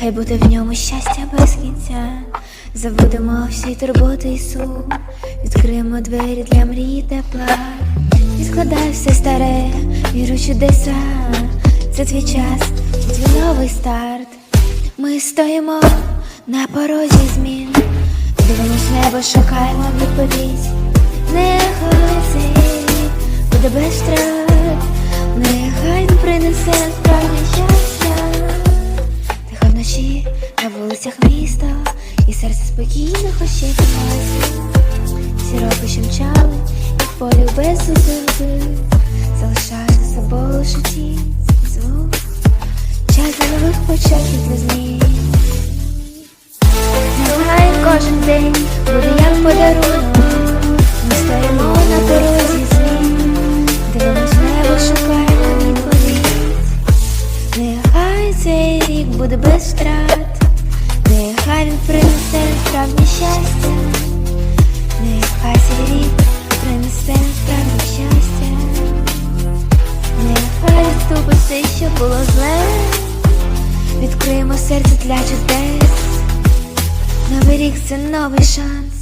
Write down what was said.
хай буде в ньому щастя без кінця. Забудемо всі турботи і сум, відкриємо двері для мрії тепла. Відкладай все старе, віру чудеса. Це твій час, твій новий старт. Ми стоїмо на порозі змін. Дивимось небо, шукаємо відповідь. Нехай цей буде без втрат, нехай принесе вулицях міста, і серце спокійно. Всі роки що мчали, в полі без зупинки, залишає за собою лише тінь і звук. Час для нових початків для змін. Нехай кожен день буде як подарунок. Ми стоїмо на дорозі змін, дивимось небо, шукаємо відповідь. Нехай цей рік буде без втрат, він принесе справді щастя, нехай цей рік принесе справді щастя, нехай відступить все, що було зле, відкриємо серце для чудес. Новий рік це новий шанс,